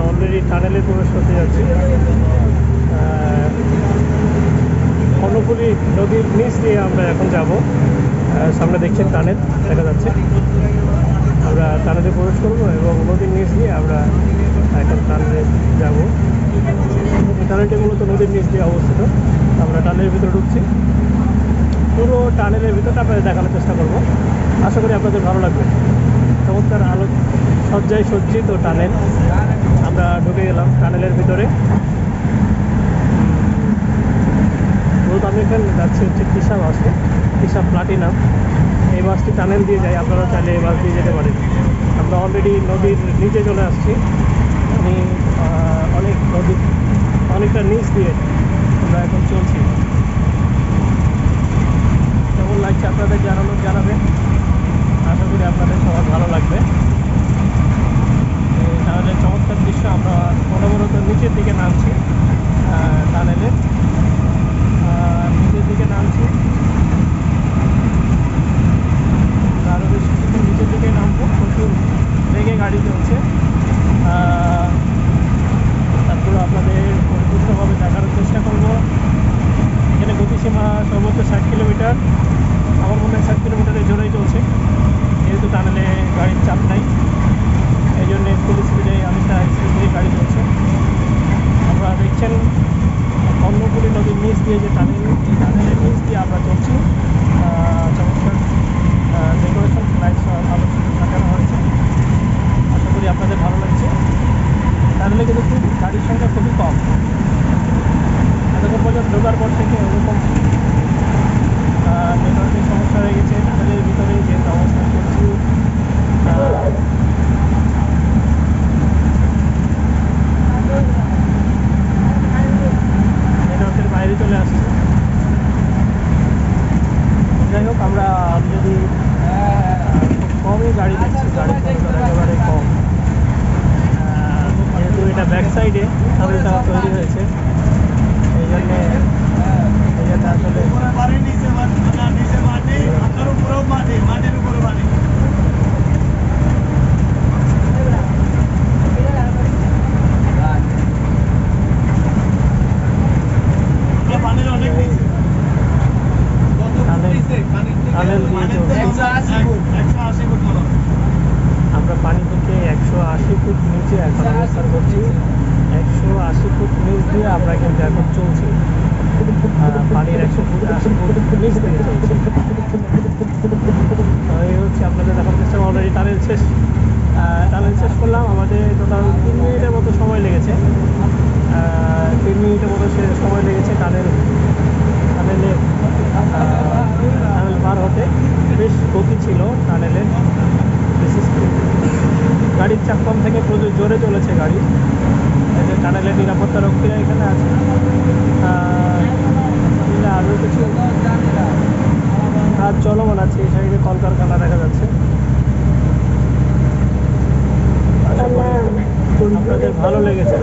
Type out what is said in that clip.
Already টানেলে প্রবেশ করতে যাচ্ছি। আহ, নদীর নিচ দিয়ে আমরা এখন যাব। সামনে দেখছেন টানেল দেখা যাচ্ছে। আমরা টানেলে প্রবেশ করব এবং নদীর নিচ দিয়ে আমরা এখন টানেলে যাব। টানেলটি মূলত নদীর নিচ দিয়ে অবস্থিত। আমরা টানেলের ভিতরে ঢুকছি। পুরো টানেলের ভিতরটা আপনাদের দেখানোর চেষ্টা করব। আশা করি আপনাদের ভালো লাগবে। চমৎকার আলো, সজ্জায় সজ্জিত টানেল। আমরা ঢুকে গেলাম টানেলের ভিতরে। মূলত আমি এখানে যাচ্ছি হচ্ছে কিসা বাসে। কিসা প্লাটিনাম। এই বাসটি টানেল দিয়ে যায়। আপনারা চাইলে এই বাস দিয়ে যেতে পারেন। আমরা অলরেডি নদীর নিচে চলে আসছি। আমি অনেক নদীর অনেকটা নিচ দিয়ে আমরা এখন চলছি। কেমন লাগছে আপনাদের জানানো জানাবেন? আশা করি আপনাদের সবার ভালো লাগবে। তাহলে চমৎকার দৃশ্য, আমরা অনবরত নিচের দিকে নামছি টানেলে নিচের দিকে নামছি আরও বেশি কিছু নিচের দিকে নামবো প্রচুর বেগে গাড়ি চলছে আহ, তারপরে আপনাদের পরিপূর্ণভাবে দেখানোর চেষ্টা করব এখানে গতিসীমা সর্বোচ্চ ষাট কিলোমিটার। আমার মনে হয় ষাট কিলোমিটারের জোরেই চলছে। যেহেতু টানেলে গাড়ির চাপ নাই, এই জন্য ফুল স্পিডে অনেকটা স্পিডে গাড়ি চলছে আমরা দেখছেন, অন্নপুরী নদীর নিচ দিয়ে যে টানেল, এই টানেলের নিচ দিয়ে আমরা চলছি। চমৎকার ডেকোরেশন লাইটস ভালো লাগানো হয়েছে। আশা করি আপনাদের ভালো লাগছে। টানেলে কিন্তু গাড়ির সংখ্যা খুবই কম। এতক্ষণ পর্যন্ত ঢোকার পর থেকে ওরকম নেটওয়ার্কের সমস্যা হয়ে গেছে টানেলের ভিতরে যেহেতু অবস্থান করছি আহ, নেটওয়ার্কের বাইরে চলে আসছে যাই হোক আমরা যদি গাড়ি দেখছি গাড়ি একেবারে কম। যেহেতু এটা ব্যাক সাইডে টানেলটা তৈরি হয়েছে এই জন্যে এই জন্য আসলে পানি নিচে মাটি না নিচে মাটি আপনার উপরেও মাটি মাটির উপরে মাটি পানির অনেক নিচে কত ফুট টানেল- নিচে? পানির থেকে- টানেল দিয়ে পানির চলছে। থেকে একশো আশি ফুট একশো আশি ফুট মনে হয়। আমরা পানি থেকে একশো আশি ফুট এখন করছি একশো আশি ফুট নিচ দিয়ে আমরা কিন্তু এখন চলছি। একশো ফুট আশি ফুট নিচ দিয়ে চলছি। এই হচ্ছে আপনাদের দেখার চেষ্টা অলরেডি টানেল শেষ। করলাম। আমাদের টোটাল কম থেকে প্রচুর জোরে চলেছে গাড়ি। এতে টানেলের নিরাপত্তা রক্ষীরা এখানে আছে। আরও কিছু আর চলমান আছে। এই সাইডে কলকারখানা দেখা যাচ্ছে। আপনাদের ভালো লেগেছে।